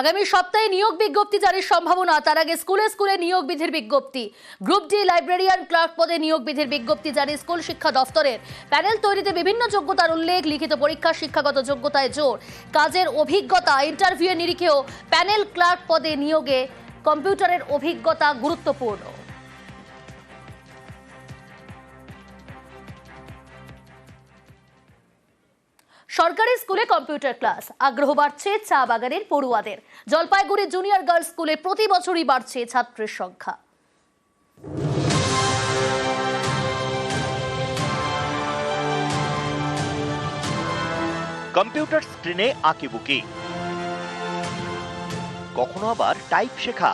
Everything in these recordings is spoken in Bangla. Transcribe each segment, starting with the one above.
আগামী সপ্তাহে নিয়োগ বিজ্ঞপ্তি জারির সম্ভাবনা। তার আগে স্কুলে স্কুলে নিয়োগ বিধির বিজ্ঞপ্তি। গ্রুপ ডি লাইব্রেরিয়ান ক্লার্ক পদে নিয়োগ বিধির বিজ্ঞপ্তি জারি স্কুল শিক্ষা দফতরের। প্যানেল তৈরিতে বিভিন্ন যোগ্যতার উল্লেখ, লিখিত পরীক্ষা, শিক্ষাগত যোগ্যতায় জোর, কাজের অভিজ্ঞতা, ইন্টারভিউ নিরিখেও প্যানেল ক্লার্ক পদে নিয়োগে কম্পিউটারের অভিজ্ঞতা গুরুত্বপূর্ণ। সরকারি স্কুলে কম্পিউটার ক্লাস। আগ্রহ বাড়ছে চা বাগানের পড়ুয়াদের। জলপাইগুড়ি জুনিয়র গার্লস স্কুলে প্রতি বছরই বাড়ছে ছাত্রের সংখ্যা। কম্পিউটার স্ক্রিনে আঁকিবুকি। কখনো আবার টাইপ শেখা।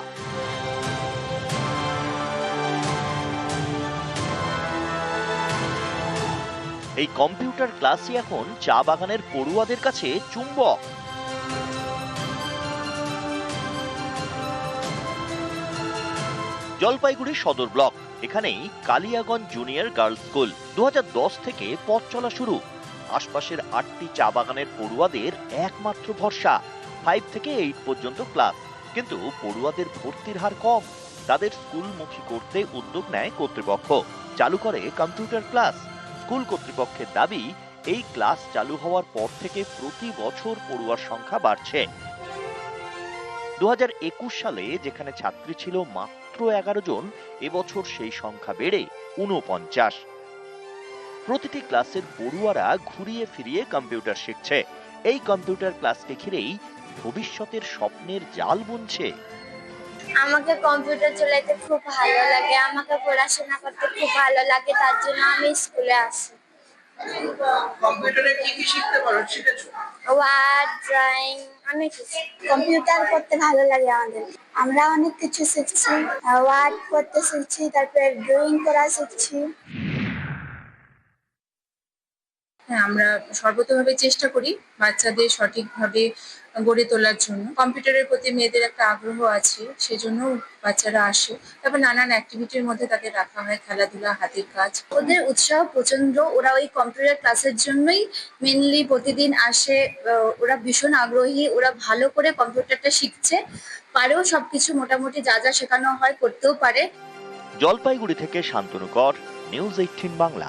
এই কম্পিউটার ক্লাসই এখন চা বাগানের পড়ুয়াদের কাছে চুম্বক। জলপাইগুড়ি সদর ব্লক, এখানেই কালিয়াগঞ্জ জুনিয়র গার্লস স্কুল। দু হাজার দশ থেকে পথ চলা শুরু। আশপাশের আটটি চা বাগানের পড়ুয়াদের একমাত্র ভরসা। ফাইভ থেকে এইট পর্যন্ত ক্লাস। কিন্তু পড়ুয়াদের ভর্তির হার কম। তাদের স্কুলমুখী করতে উদ্যোগ নেয় কর্তৃপক্ষ। চালু করে কম্পিউটার ক্লাস। স্কুল কর্তৃপক্ষের দাবি, এই ক্লাস চালু হওয়ার পর থেকে প্রতি বছর পড়ুয়ার সংখ্যা বাড়ছে। দু সালে যেখানে ছাত্রী ছিল মাত্র এগারো জন, এবছর সেই সংখ্যা বেড়ে উনপঞ্চাশ প্রতিটি ক্লাসের পড়ুয়ারা ঘুরিয়ে ফিরিয়ে কম্পিউটার শিখছে। এই কম্পিউটার ক্লাসকে ঘিরেই ভবিষ্যতের স্বপ্নের জাল বুনছে। আমাকে কম্পিউটার চালাতে খুব ভালো লাগে আমাকে পড়াশোনা করতে খুব ভালো লাগে তার জন্য আমি স্কুলে আসি কম্পিউটারে কি কি শিখতে পারো শিখেছো? ওয়ার্ড ড্রয়িং অনেক কিছু। কম্পিউটার করতে ভালো লাগে আমাদের। আমরা অনেক কিছু শিখছি। ওয়ার্ড করতে শিখছি তারপরে ড্রয়িং করা শিখছি। হ্যাঁ আমরা সর্বতভাবে চেষ্টা করি বাচ্চাদের সঠিকভাবে গড়ে তোলার জন্য। কম্পিউটারের প্রতি মেয়েদের একটা আগ্রহ আছে, সেজন্য বাচ্চারা আসে। তারপর নানান অ্যাক্টিভিটির মধ্যে তাদের রাখা হয়, খেলাধুলা, হাতের কাজ। ওদের উৎসাহ, প্রচণ্ড। ওরা ওই কম্পিউটার ক্লাসের জন্যই মেনলি প্রতিদিন আসে। ওরা ভীষণ আগ্রহী। ওরা ভালো করে কম্পিউটারটা শিখছে। পারেও সবকিছু মোটামুটি যা যা শেখানো হয় করতেও পারে। জলপাইগুড়ি থেকে শান্তনু কর নিউজ এইটিন বাংলা।